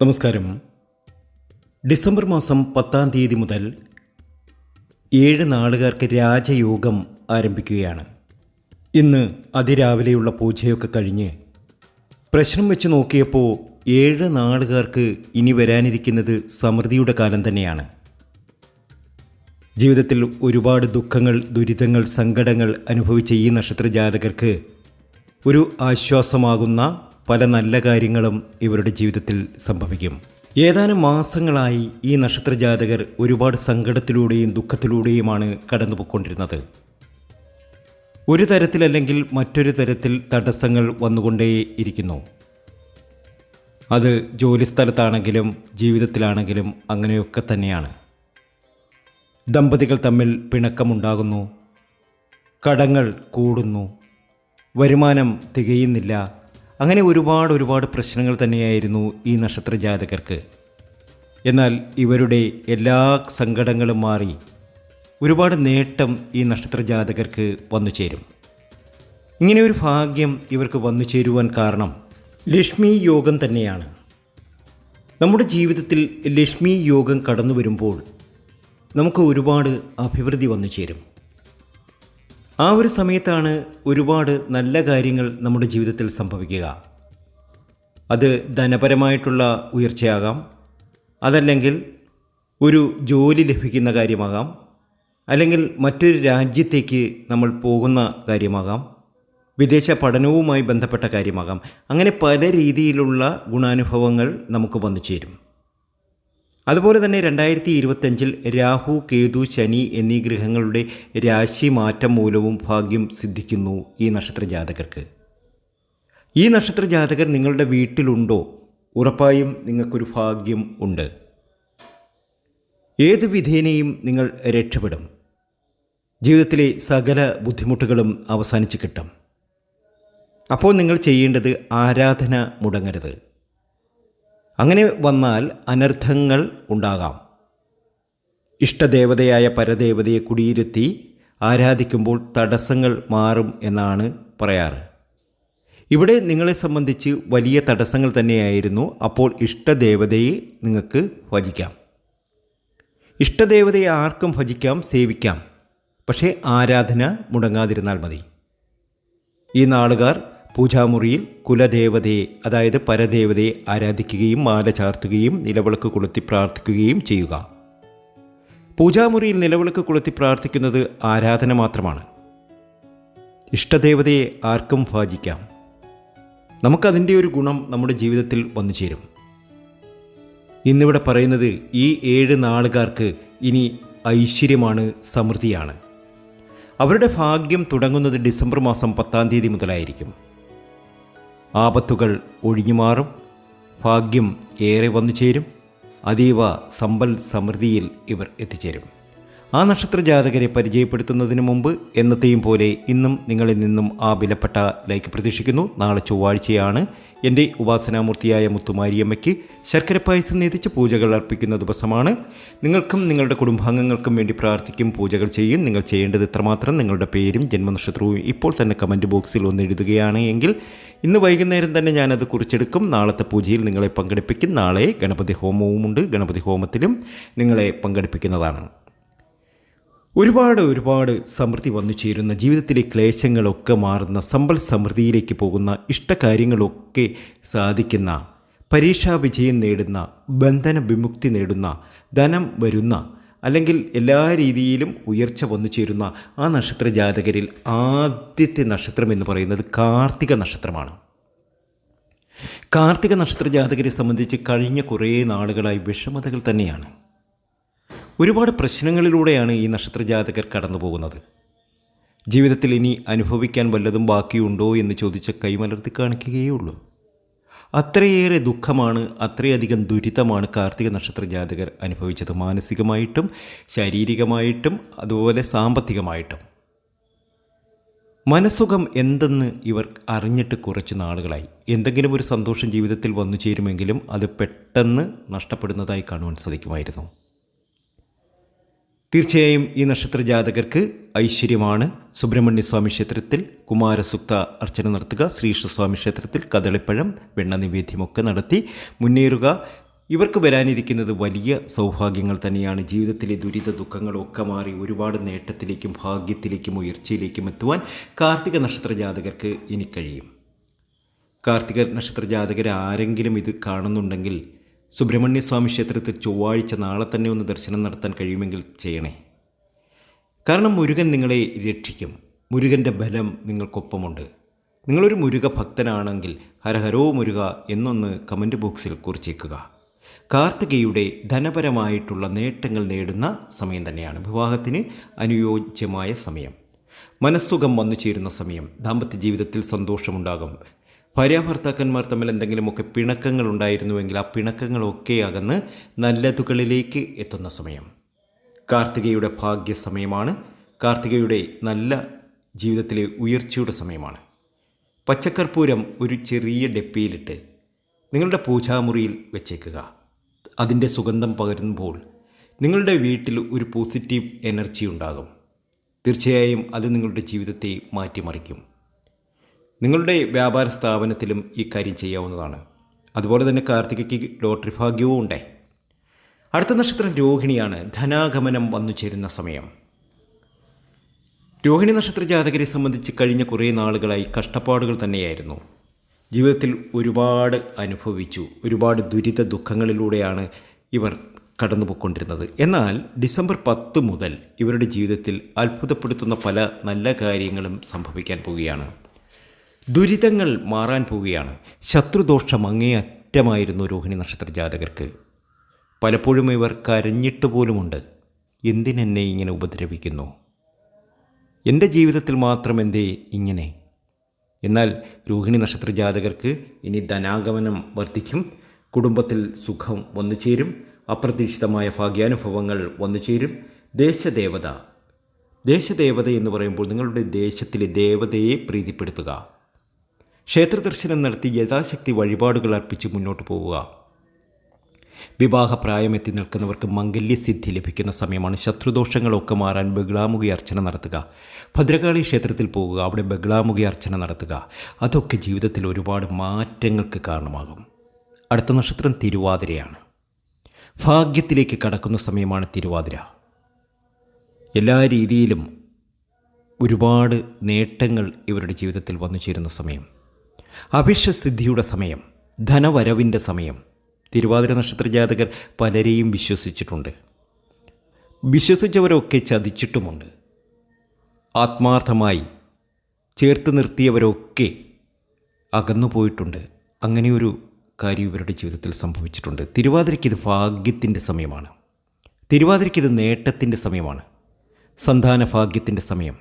നമസ്കാരം. ഡിസംബർ മാസം പത്താം തീയതി മുതൽ ഏഴ് നാളുകാർക്ക് രാജയോഗം ആരംഭിക്കുകയാണ്. ഇന്ന് അതിരാവിലെയുള്ള പൂജയൊക്കെ കഴിഞ്ഞ് പ്രശ്നം വെച്ച് നോക്കിയപ്പോൾ ഏഴ് നാളുകാർക്ക് ഇനി വരാനിരിക്കുന്നത് സമൃദ്ധിയുടെ കാലം തന്നെയാണ്. ജീവിതത്തിൽ ഒരുപാട് ദുഃഖങ്ങൾ ദുരിതങ്ങൾ സങ്കടങ്ങൾ അനുഭവിച്ച ഈ നക്ഷത്ര ജാതകർക്ക് ഒരു ആശ്വാസമാകുന്ന പല നല്ല കാര്യങ്ങളും ഇവരുടെ ജീവിതത്തിൽ സംഭവിക്കും. ഏതാനും മാസങ്ങളായി ഈ നക്ഷത്ര ജാതകർ ഒരുപാട് സങ്കടത്തിലൂടെയും ദുഃഖത്തിലൂടെയുമാണ് കടന്നുപോയിക്കൊണ്ടിരുന്നത്. ഒരു തരത്തിലല്ലെങ്കിൽ മറ്റൊരു തരത്തിൽ തടസ്സങ്ങൾ വന്നുകൊണ്ടേ ഇരിക്കുന്നു. അത് ജോലിസ്ഥലത്താണെങ്കിലും ജീവിതത്തിലാണെങ്കിലും അങ്ങനെയൊക്കെ തന്നെയാണ്. ദമ്പതികൾ തമ്മിൽ പിണക്കമുണ്ടാകുന്നു. കടങ്ങൾ കൂടുന്നു. വരുമാനം തികയുന്നില്ല. അങ്ങനെ ഒരുപാട് ഒരുപാട് പ്രശ്നങ്ങൾ തന്നെയായിരുന്നു ഈ നക്ഷത്ര ജാതകർക്ക്. എന്നാൽ ഇവരുടെ എല്ലാ സങ്കടങ്ങളും മാറി ഒരുപാട് നേട്ടം ഈ നക്ഷത്ര ജാതകർക്ക് വന്നു ചേരും. ഇങ്ങനെ ഒരു ഭാഗ്യം ഇവർക്ക് വന്നു ചേരുവാൻ കാരണം ലക്ഷ്മി യോഗം തന്നെയാണ്. നമ്മുടെ ജീവിതത്തിൽ ലക്ഷ്മി യോഗം കടന്നു വരുമ്പോൾ നമുക്ക് ഒരുപാട് അഭിവൃദ്ധി വന്നു ചേരും. ആ ഒരു സമയത്താണ് ഒരുപാട് നല്ല കാര്യങ്ങൾ നമ്മുടെ ജീവിതത്തിൽ സംഭവിക്കുക. അത് ധനപരമായിട്ടുള്ള ഉയർച്ചയാകാം. അതല്ലെങ്കിൽ ഒരു ജോലി ലഭിക്കുന്ന കാര്യമാകാം. അല്ലെങ്കിൽ മറ്റൊരു രാജ്യത്തേക്ക് നമ്മൾ പോകുന്ന കാര്യമാകാം. വിദേശ പഠനവുമായി ബന്ധപ്പെട്ട കാര്യമാകാം. അങ്ങനെ പല രീതിയിലുള്ള ഗുണാനുഭവങ്ങൾ നമുക്ക് വന്നു ചേരും. അതുപോലെ തന്നെ രണ്ടായിരത്തി ഇരുപത്തഞ്ചിൽ രാഹു കേതു ശനി എന്നീ ഗ്രഹങ്ങളുടെ രാശി മാറ്റം മൂലവും ഭാഗ്യം സിദ്ധിക്കുന്നു ഈ നക്ഷത്ര ജാതകർക്ക്. ഈ നക്ഷത്ര ജാതകർ നിങ്ങളുടെ വീട്ടിലുണ്ടോ? ഉറപ്പായും നിങ്ങൾക്കൊരു ഭാഗ്യം ഉണ്ട്. ഏത് വിധേനയും നിങ്ങൾ രക്ഷപ്പെടും. ജീവിതത്തിലെ സകല ബുദ്ധിമുട്ടുകളും അവസാനിച്ച് കിട്ടും. അപ്പോൾ നിങ്ങൾ ചെയ്യേണ്ടത് ആരാധന മുടങ്ങരുത്. അങ്ങനെ വന്നാൽ അനർത്ഥങ്ങൾ ഉണ്ടാകാം. ഇഷ്ടദേവതയായ പരദേവതയെ കുടിയിരുത്തി ആരാധിക്കുമ്പോൾ തടസ്സങ്ങൾ മാറും എന്നാണ് പറയാറ്. ഇവിടെ നിങ്ങളെ സംബന്ധിച്ച് വലിയ തടസ്സങ്ങൾ തന്നെയായിരുന്നു. അപ്പോൾ ഇഷ്ടദേവതയെ നിങ്ങൾക്ക് ഭജിക്കാം. ഇഷ്ടദേവതയെ ആർക്കും ഭജിക്കാം സേവിക്കാം. പക്ഷേ ആരാധന മുടങ്ങാതിരുന്നാൽ മതി. ഈ നാളുകാർ പൂജാമുറിയിൽ കുലദേവതയെ അതായത് പരദേവതയെ ആരാധിക്കുകയും മാല ചാർത്തുകയും നിലവിളക്ക് കൊളുത്തി പ്രാർത്ഥിക്കുകയും ചെയ്യുക. പൂജാമുറിയിൽ നിലവിളക്ക് കൊളുത്തി പ്രാർത്ഥിക്കുന്നത് ആരാധന മാത്രമാണ്. ഇഷ്ടദേവതയെ ആർക്കും ഭാജിക്കാം. നമുക്കതിന്റെ ഒരു ഗുണം നമ്മുടെ ജീവിതത്തിൽ വന്നു ചേരും. ഇന്നിവിടെ പറയുന്നത് ഈ ഏഴ് നാളുകാർക്ക് ഇനി ഐശ്വര്യമാണ് സമൃദ്ധിയാണ്. അവരുടെ ഭാഗ്യം തുടങ്ങുന്നത് ഡിസംബർ മാസം പത്താം തീയതി മുതലായിരിക്കും. ആപത്തുകൾ ഒഴിഞ്ഞുമാറും ഭാഗ്യം ഏറെ വന്നു ചേരും അതീവ സമ്പൽ സമൃദ്ധിയിൽ ഇവർ എത്തിച്ചേരും. ആ നക്ഷത്ര ജാതകരെ പരിചയപ്പെടുത്തുന്നതിന് മുമ്പ് എന്നത്തെയും പോലെ ഇന്നും നിങ്ങളിൽ നിന്നും ആ വിലപ്പെട്ട ലൈക്ക് പ്രതീക്ഷിക്കുന്നു. നാളെ ചൊവ്വാഴ്ചയാണ് എന്റെ ഉപാസനാമൂർത്തിയായ മുത്തുമാരിയമ്മയ്ക്ക് ശർക്കര പായസം നേതിച്ച് പൂജകൾ അർപ്പിക്കുന്ന ദിവസമാണ്. നിങ്ങൾക്കും നിങ്ങളുടെ കുടുംബാംഗങ്ങൾക്കും വേണ്ടി പ്രാർത്ഥിക്കും പൂജകൾ ചെയ്യും. നിങ്ങൾ ചെയ്യേണ്ടത് ഇത്രമാത്രം. നിങ്ങളുടെ പേരും ജന്മനക്ഷത്രവും ഇപ്പോൾ തന്നെ കമന്റ് ബോക്സിൽ ഒന്ന് എഴുതുകയാണ് എങ്കിൽ ഇന്ന് വൈകുന്നേരം തന്നെ ഞാനത് കുറിച്ചെടുക്കും. നാളത്തെ പൂജയിൽ നിങ്ങളെ പങ്കെടുപ്പിക്കും. നാളെ ഗണപതി ഹോമവുമുണ്ട്. ഗണപതി ഹോമത്തിലും നിങ്ങളെ പങ്കെടുപ്പിക്കുന്നതാണ്. ഒരുപാട് ഒരുപാട് സമൃദ്ധി വന്നു ചേരുന്ന ജീവിതത്തിലെ ക്ലേശങ്ങളൊക്കെ മാറുന്ന സമ്പൽ സമൃദ്ധിയിലേക്ക് പോകുന്ന ഇഷ്ടകാര്യങ്ങളൊക്കെ സാധിക്കുന്ന പരീക്ഷാ വിജയം നേടുന്ന ബന്ധന വിമുക്തി നേടുന്ന ധനം വരുന്ന അല്ലെങ്കിൽ എല്ലാ രീതിയിലും ഉയർച്ച വന്നു ചേരുന്ന ആ നക്ഷത്ര ജാതകരിൽ ആദ്യത്തെ നക്ഷത്രം എന്ന് പറയുന്നത് കാർത്തിക നക്ഷത്രമാണ്. കാർത്തിക നക്ഷത്ര ജാതകരെ സംബന്ധിച്ച് കഴിഞ്ഞ കുറേ നാളുകളായി വിഷമതകൾ തന്നെയാണ്. ഒരുപാട് പ്രശ്നങ്ങളിലൂടെയാണ് ഈ നക്ഷത്ര ജാതകർ കടന്നു പോകുന്നത് ജീവിതത്തിൽ ഇനി അനുഭവിക്കാൻ വല്ലതും ബാക്കിയുണ്ടോ എന്ന് ചോദിച്ച കൈമലർത്തി കാണിക്കുകയേ ഉള്ളൂ അത്രയേറെ ദുഃഖമാണ് അത്രയധികം ദുരിതമാണ് കാർത്തിക നക്ഷത്ര ജാതകർ അനുഭവിച്ചത് മാനസികമായിട്ടും ശാരീരികമായിട്ടും അതുപോലെ സാമ്പത്തികമായിട്ടും. മനസ്സുഖം എന്തെന്ന് ഇവർ അറിഞ്ഞിട്ട് കുറച്ച് നാളുകളായി. എന്തെങ്കിലും ഒരു സന്തോഷം ജീവിതത്തിൽ വന്നു ചേരുമെങ്കിലും അത് പെട്ടെന്ന് നഷ്ടപ്പെടുന്നതായി കാണുവാൻ സാധിക്കുമായിരുന്നു. തീർച്ചയായും ഈ നക്ഷത്ര ജാതകർക്ക് ഐശ്വര്യമാണ്. സുബ്രഹ്മണ്യ സ്വാമി ക്ഷേത്രത്തിൽ കുമാരസുക്ത അർച്ചന നടത്തുക. ശ്രീകൃഷ്ണസ്വാമി ക്ഷേത്രത്തിൽ കദളിപ്പഴം വെണ്ണ നിവേദ്യമൊക്കെ നടത്തി മുന്നേറുക. ഇവർക്ക് വരാനിരിക്കുന്നത് വലിയ സൗഭാഗ്യങ്ങൾ തന്നെയാണ്. ജീവിതത്തിലെ ദുരിത ദുഃഖങ്ങളൊക്കെ മാറി ഒരുപാട് നേട്ടത്തിലേക്കും ഭാഗ്യത്തിലേക്കും ഉയർച്ചയിലേക്കും എത്തുവാൻ കാർത്തിക നക്ഷത്ര ജാതകർക്ക് ഇനി കഴിയും. കാർത്തിക നക്ഷത്ര ജാതകർ ആരെങ്കിലും ഇത് കാണുന്നുണ്ടെങ്കിൽ സുബ്രഹ്മണ്യ സ്വാമി ക്ഷേത്രത്തിൽ ചൊവ്വാഴ്ച നാളെ തന്നെ ഒന്ന് ദർശനം നടത്താൻ കഴിയുമെങ്കിൽ ചെയ്യണേ. കാരണം മുരുകൻ നിങ്ങളെ രക്ഷിക്കും. മുരുകന്റെ ബലം നിങ്ങൾക്കൊപ്പമുണ്ട്. നിങ്ങളൊരു മുരുക ഭക്തനാണെങ്കിൽ ഹരഹരോ മുരുക എന്നൊന്ന് കമന്റ് ബോക്സിൽ കുറിച്ചേക്കുക. കാർത്തികയുടെ ധനപരമായിട്ടുള്ള നേട്ടങ്ങൾ നേടുന്ന സമയം തന്നെയാണ് വിവാഹത്തിന് അനുയോജ്യമായ സമയം. മനസ്സുഖം വന്നു ചേരുന്ന സമയം. ദാമ്പത്യ ജീവിതത്തിൽ സന്തോഷമുണ്ടാകും. ഭാര്യാഭർത്താക്കന്മാർ തമ്മിൽ എന്തെങ്കിലുമൊക്കെ പിണക്കങ്ങൾ ഉണ്ടായിരുന്നുവെങ്കിൽ ആ പിണക്കങ്ങളൊക്കെ അകന്ന് നല്ലതുകളിലേക്ക് എത്തുന്ന സമയം. കാർത്തികയുടെ ഭാഗ്യ സമയമാണ് കാർത്തികയുടെ നല്ല ജീവിതത്തിലെ ഉയർച്ചയുടെ സമയമാണ്. പച്ചക്കർപ്പൂരം ഒരു ചെറിയ ഡെപ്പിയിലിട്ട് നിങ്ങളുടെ പൂജാമുറിയിൽ വെച്ചേക്കുക. അതിന്റെ സുഗന്ധം പകരുമ്പോൾ നിങ്ങളുടെ വീട്ടിൽ ഒരു പോസിറ്റീവ് എനർജി ഉണ്ടാകും. തീർച്ചയായും അത് നിങ്ങളുടെ ജീവിതത്തെ മാറ്റിമറിക്കും. നിങ്ങളുടെ വ്യാപാര സ്ഥാപനത്തിലും ഈ കാര്യം ചെയ്യാവുന്നതാണ്. അതുപോലെ തന്നെ കാർത്തികയ്ക്ക് ലോട്ടറി ഭാഗ്യവും ഉണ്ടേ. അടുത്ത നക്ഷത്രം രോഹിണിയാണ്. ധനാഗമനം വന്നു ചേരുന്ന സമയം. രോഹിണി നക്ഷത്ര ജാതകരെ സംബന്ധിച്ച് കഴിഞ്ഞ കുറേ നാളുകളായി കഷ്ടപ്പാടുകൾ തന്നെയായിരുന്നു. ജീവിതത്തിൽ ഒരുപാട് അനുഭവിച്ചു. ഒരുപാട് ദുരിത ദുഃഖങ്ങളിലൂടെയാണ് ഇവർ കടന്നുപോയിക്കൊണ്ടിരുന്നത്. എന്നാൽ ഡിസംബർ പത്ത് മുതൽ ഇവരുടെ ജീവിതത്തിൽ അത്ഭുതപ്പെടുത്തുന്ന പല നല്ല കാര്യങ്ങളും സംഭവിക്കാൻ പോവുകയാണ്. ദുരിതങ്ങൾ മാറാൻ പോവുകയാണ്. ശത്രുദോഷം അങ്ങേയറ്റമായിരുന്നു രോഹിണി നക്ഷത്ര ജാതകർക്ക്. പലപ്പോഴും ഇവർ കരഞ്ഞിട്ട് പോലുമുണ്ട്. എന്തിനെന്നെ ഇങ്ങനെ ഉപദ്രവിക്കുന്നു? എന്റെ ജീവിതത്തിൽ മാത്രം എന്തേ ഇങ്ങനെ? എന്നാൽ രോഹിണി നക്ഷത്ര ജാതകർക്ക് ഇനി ധനാഗമനം വർദ്ധിക്കും. കുടുംബത്തിൽ സുഖം വന്നു ചേരും. അപ്രതീക്ഷിതമായ ഭാഗ്യാനുഭവങ്ങൾ വന്നു ചേരും. ദേശദേവത. ദേശദേവത എന്ന് പറയുമ്പോൾ നിങ്ങളുടെ ദേശത്തിലെ ദേവതയെ പ്രീതിപ്പെടുത്തുക. ക്ഷേത്ര ദർശനം നടത്തി യഥാശക്തി വഴിപാടുകൾ അർപ്പിച്ച് മുന്നോട്ട് പോവുക. വിവാഹപ്രായമെത്തി നിൽക്കുന്നവർക്ക് മംഗല്യസിദ്ധി ലഭിക്കുന്ന സമയമാണ് ശത്രുദോഷങ്ങളൊക്കെ മാറാൻ ബഹ്ളാമുഖി അർച്ചന നടത്തുക. ഭദ്രകാളി ക്ഷേത്രത്തിൽ പോവുക അവിടെ ബഹ്ളാമുഖി അർച്ചന നടത്തുക. അതൊക്കെ ജീവിതത്തിൽ ഒരുപാട് മാറ്റങ്ങൾക്ക് കാരണമാകും. അടുത്ത നക്ഷത്രം തിരുവാതിരയാണ്. ഭാഗ്യത്തിലേക്ക് കടക്കുന്ന സമയമാണ് തിരുവാതിര. എല്ലാ രീതിയിലും ഒരുപാട് നേട്ടങ്ങൾ ഇവരുടെ ജീവിതത്തിൽ വന്നു ചേരുന്ന സമയം. അഭിഷസിദ്ധിയുടെ സമയം ധനവരവിന്റെ സമയം. തിരുവാതിര നക്ഷത്ര ജാതകർ പലരെയും വിശ്വസിച്ചിട്ടുണ്ട്. വിശ്വസിച്ചവരൊക്കെ ചതിച്ചിട്ടുമുണ്ട്. ആത്മാർത്ഥമായി ചേർത്ത് നിർത്തിയവരൊക്കെ അകന്നു പോയിട്ടുണ്ട് അങ്ങനെയൊരു കാര്യം ഇവരുടെ ജീവിതത്തിൽ സംഭവിച്ചിട്ടുണ്ട്. തിരുവാതിരയ്ക്ക് ഇത് ഭാഗ്യത്തിന്റെ സമയമാണ്. തിരുവാതിരയ്ക്ക് ഇത് നേട്ടത്തിന്റെ സമയമാണ്. സന്താന ഭാഗ്യത്തിന്റെ സമയം.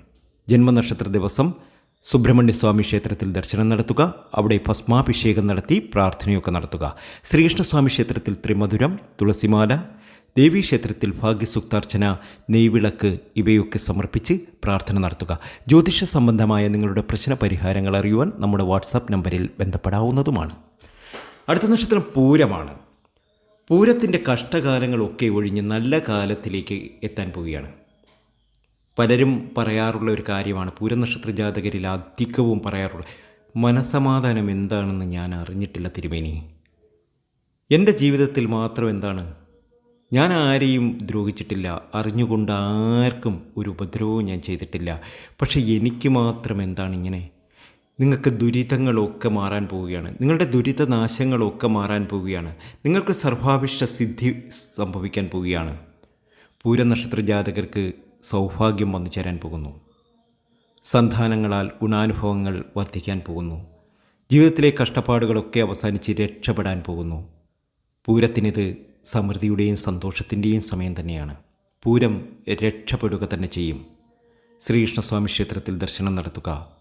ജന്മനക്ഷത്ര ദിവസം സുബ്രഹ്മണ്യ സ്വാമി ക്ഷേത്രത്തിൽ ദർശനം നടത്തുക അവിടെ ഭസ്മാഭിഷേകം നടത്തി പ്രാർത്ഥനയൊക്കെ നടത്തുക. ശ്രീകൃഷ്ണസ്വാമി ക്ഷേത്രത്തിൽ ത്രിമധുരം തുളസിമാല ദേവീക്ഷേത്രത്തിൽ ഭാഗ്യസുക്താർച്ചന നെയ്വിളക്ക് ഇവയൊക്കെ സമർപ്പിച്ച് പ്രാർത്ഥന നടത്തുക. ജ്യോതിഷ സംബന്ധമായ നിങ്ങളുടെ പ്രശ്ന പരിഹാരങ്ങൾ അറിയുവാൻ നമ്മുടെ വാട്സാപ്പ് നമ്പറിൽ ബന്ധപ്പെടാവുന്നതുമാണ്. അടുത്ത നക്ഷത്രം പൂരമാണ്. പൂരത്തിന്റെ കഷ്ടകാലങ്ങളൊക്കെ ഒഴിഞ്ഞ് നല്ല കാലത്തിലേക്ക് എത്താൻ പോവുകയാണ്. പലരും പറയാറുള്ള ഒരു കാര്യമാണ്. പൂരനക്ഷത്ര ജാതകരിൽ അധികവും പറയാറുള്ള മനസമാധാനം എന്താണെന്ന് ഞാൻ അറിഞ്ഞിട്ടില്ല തിരുമേനി. എന്റെ ജീവിതത്തിൽ മാത്രം എന്താണ്? ഞാൻ ആരെയും ദ്രോഹിച്ചിട്ടില്ല. അറിഞ്ഞുകൊണ്ട് ആർക്കും ഒരു ഉപദ്രവവും ഞാൻ ചെയ്തിട്ടില്ല. പക്ഷേ എനിക്ക് മാത്രം എന്താണ് ഇങ്ങനെ? നിങ്ങൾക്ക് ദുരിതങ്ങളൊക്കെ മാറാൻ പോവുകയാണ്. നിങ്ങളുടെ ദുരിതനാശങ്ങളൊക്കെ മാറാൻ പോവുകയാണ്. നിങ്ങൾക്ക് സർവാഭിഷ്ട സിദ്ധി സംഭവിക്കാൻ പോവുകയാണ്. പൂരനക്ഷത്ര ജാതകർക്ക് സൗഭാഗ്യം വന്നു ചേരാൻ പോകുന്നു. സന്താനങ്ങളാൽ ഗുണാനുഭവങ്ങൾ വർദ്ധിക്കാൻ പോകുന്നു. ജീവിതത്തിലെ കഷ്ടപ്പാടുകളൊക്കെ അവസാനിച്ച് രക്ഷപ്പെടാൻ പോകുന്നു. പൂരത്തിനിത് സമൃദ്ധിയുടെയും സന്തോഷത്തിന്റെയും സമയം തന്നെയാണ്. പൂരം രക്ഷപ്പെടുക തന്നെ ചെയ്യും. ശ്രീകൃഷ്ണസ്വാമി ക്ഷേത്രത്തിൽ ദർശനം നടത്തുക.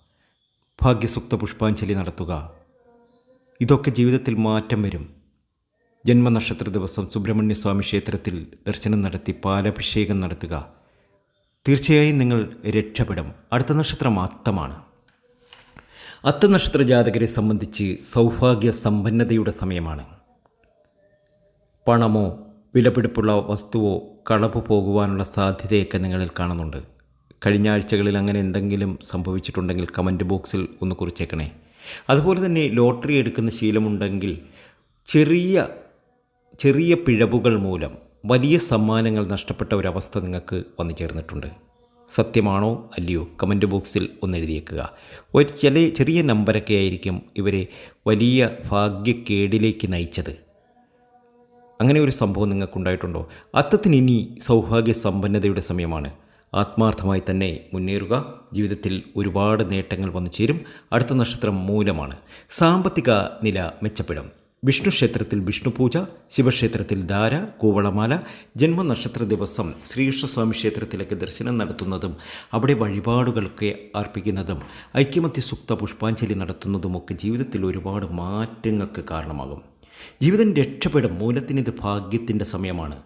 ഭാഗ്യസുക്ത പുഷ്പാഞ്ജലി നടത്തുക. ഇതൊക്കെ ജീവിതത്തിൽ മാറ്റം വരും. ജന്മനക്ഷത്ര ദിവസം സുബ്രഹ്മണ്യസ്വാമി ക്ഷേത്രത്തിൽ ദർശനം നടത്തി പാലഭിഷേകം നടത്തുക. തീർച്ചയായും നിങ്ങൾ രക്ഷപ്പെടും. അടുത്ത നക്ഷത്രം അത്തമാണ്. അത്ത നക്ഷത്ര ജാതകരെ സംബന്ധിച്ച് സൗഭാഗ്യ സമ്പന്നതയുടെ സമയമാണ്. പണമോ വിലപിടിപ്പുള്ള വസ്തുവോ കളവ് പോകുവാനുള്ള സാധ്യതയൊക്കെ നിങ്ങളിൽ കാണുന്നുണ്ട്. കഴിഞ്ഞ ആഴ്ചകളിൽ അങ്ങനെ എന്തെങ്കിലും സംഭവിച്ചിട്ടുണ്ടെങ്കിൽ കമന്റ് ബോക്സിൽ ഒന്ന് കുറിച്ചേക്കണേ. അതുപോലെ തന്നെ ലോട്ടറി എടുക്കുന്ന ശീലമുണ്ടെങ്കിൽ ചെറിയ ചെറിയ പിഴവുകൾ മൂലം വലിയ സമ്മാനങ്ങൾ നഷ്ടപ്പെട്ട ഒരവസ്ഥ നിങ്ങൾക്ക് വന്നു ചേർന്നിട്ടുണ്ട്. സത്യമാണോ അല്ലയോ കമന്റ് ബോക്സിൽ ഒന്ന് എഴുതിയേക്കുക ഒരു ചില ചെറിയ നമ്പരൊക്കെ ആയിരിക്കും ഇവരെ വലിയ ഭാഗ്യക്കേടിലേക്ക് നയിച്ചത്. അങ്ങനെ ഒരു സംഭവം നിങ്ങൾക്കുണ്ടായിട്ടുണ്ടോ? അത്തത്തിന് ഇനി സൗഭാഗ്യ സമ്പന്നതയുടെ സമയമാണ്. ആത്മാർത്ഥമായി തന്നെ മുന്നേറുക. ജീവിതത്തിൽ ഒരുപാട് നേട്ടങ്ങൾ വന്നു ചേരും. അടുത്ത നക്ഷത്രം മൂലമാണ്. സാമ്പത്തിക നില മെച്ചപ്പെടും. വിഷ്ണു ക്ഷേത്രത്തിൽ വിഷ്ണുപൂജ ശിവക്ഷേത്രത്തിൽ ധാര കൂവളമാല ജന്മനക്ഷത്ര ദിവസം ശ്രീകൃഷ്ണസ്വാമി ക്ഷേത്രത്തിലേക്ക് ദർശനം നടത്തുന്നതും അവിടെ വഴിപാടുകളൊക്കെ അർപ്പിക്കുന്നതും ഐക്യമത്യ സുക്ത പുഷ്പാഞ്ജലി നടത്തുന്നതുമൊക്കെ ജീവിതത്തിൽ ഒരുപാട് മാറ്റങ്ങൾക്ക് കാരണമാകും. ജീവിതം രക്ഷപ്പെടും മൂലത്തിനിത് ഭാഗ്യത്തിന്റെ സമയമാണ്.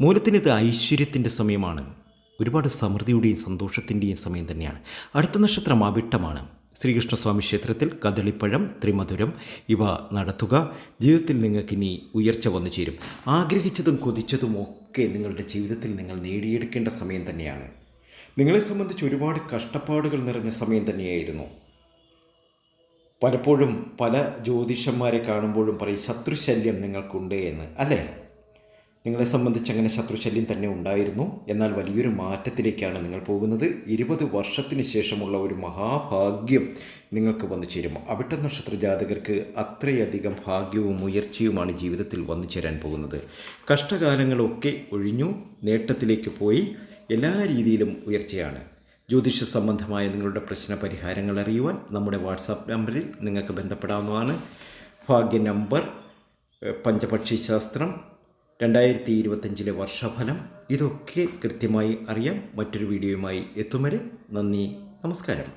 മൂലത്തിനിത് ഐശ്വര്യത്തിന്റെ സമയമാണ്. ഒരുപാട് സമൃദ്ധിയുടെയും സന്തോഷത്തിന്റെയും സമയം തന്നെയാണ്. അടുത്ത നക്ഷത്രം അവിട്ടമാണ്. ശ്രീകൃഷ്ണസ്വാമി ക്ഷേത്രത്തിൽ കദളിപ്പഴം ത്രിമധുരം ഇവ നടത്തുക. ജീവിതത്തിൽ നിങ്ങൾക്കിനി ഉയർച്ച വന്നു ചേരും. ആഗ്രഹിച്ചതും കൊതിച്ചതും ഒക്കെ നിങ്ങളുടെ ജീവിതത്തിൽ നിങ്ങൾ നേടിയെടുക്കേണ്ട സമയം തന്നെയാണ്. നിങ്ങളെ സംബന്ധിച്ച് ഒരുപാട് കഷ്ടപ്പാടുകൾ നിറഞ്ഞ സമയം തന്നെയായിരുന്നു. പലപ്പോഴും പല ജ്യോതിഷന്മാരെ കാണുമ്പോഴും പറയും ശത്രുശല്യം നിങ്ങൾക്കുണ്ട് എന്ന് അല്ലേ? നിങ്ങളെ സംബന്ധിച്ച് അങ്ങനെ ശത്രുശല്യം തന്നെ ഉണ്ടായിരുന്നു. എന്നാൽ വലിയൊരു മാറ്റത്തിലേക്കാണ് നിങ്ങൾ പോകുന്നത്. ഇരുപത് വർഷത്തിന് ശേഷമുള്ള ഒരു മഹാഭാഗ്യം നിങ്ങൾക്ക് വന്നു ചേരും അവിട്ട നക്ഷത്ര ജാതകർക്ക് അത്രയധികം ഭാഗ്യവും ഉയർച്ചയുമാണ് ജീവിതത്തിൽ വന്നു ചേരാൻ പോകുന്നത്. കഷ്ടകാലങ്ങളൊക്കെ ഒഴിഞ്ഞു നേട്ടത്തിലേക്ക് പോയി എല്ലാ രീതിയിലും ഉയർച്ചയാണ്. ജ്യോതിഷ സംബന്ധമായ നിങ്ങളുടെ പ്രശ്ന പരിഹാരങ്ങൾ അറിയുവാൻ നമ്മുടെ വാട്സാപ്പ് നമ്പറിൽ നിങ്ങൾക്ക് ബന്ധപ്പെടാവുന്നതാണ്. ഭാഗ്യ നമ്പർ പഞ്ചപക്ഷി ശാസ്ത്രം രണ്ടായിരത്തി ഇരുപത്തഞ്ചിലെ വർഷഫലം ഇതൊക്കെ കൃത്യമായി അറിയാം മറ്റൊരു വീഡിയോയുമായി എത്തും വരെ നന്ദി നമസ്കാരം.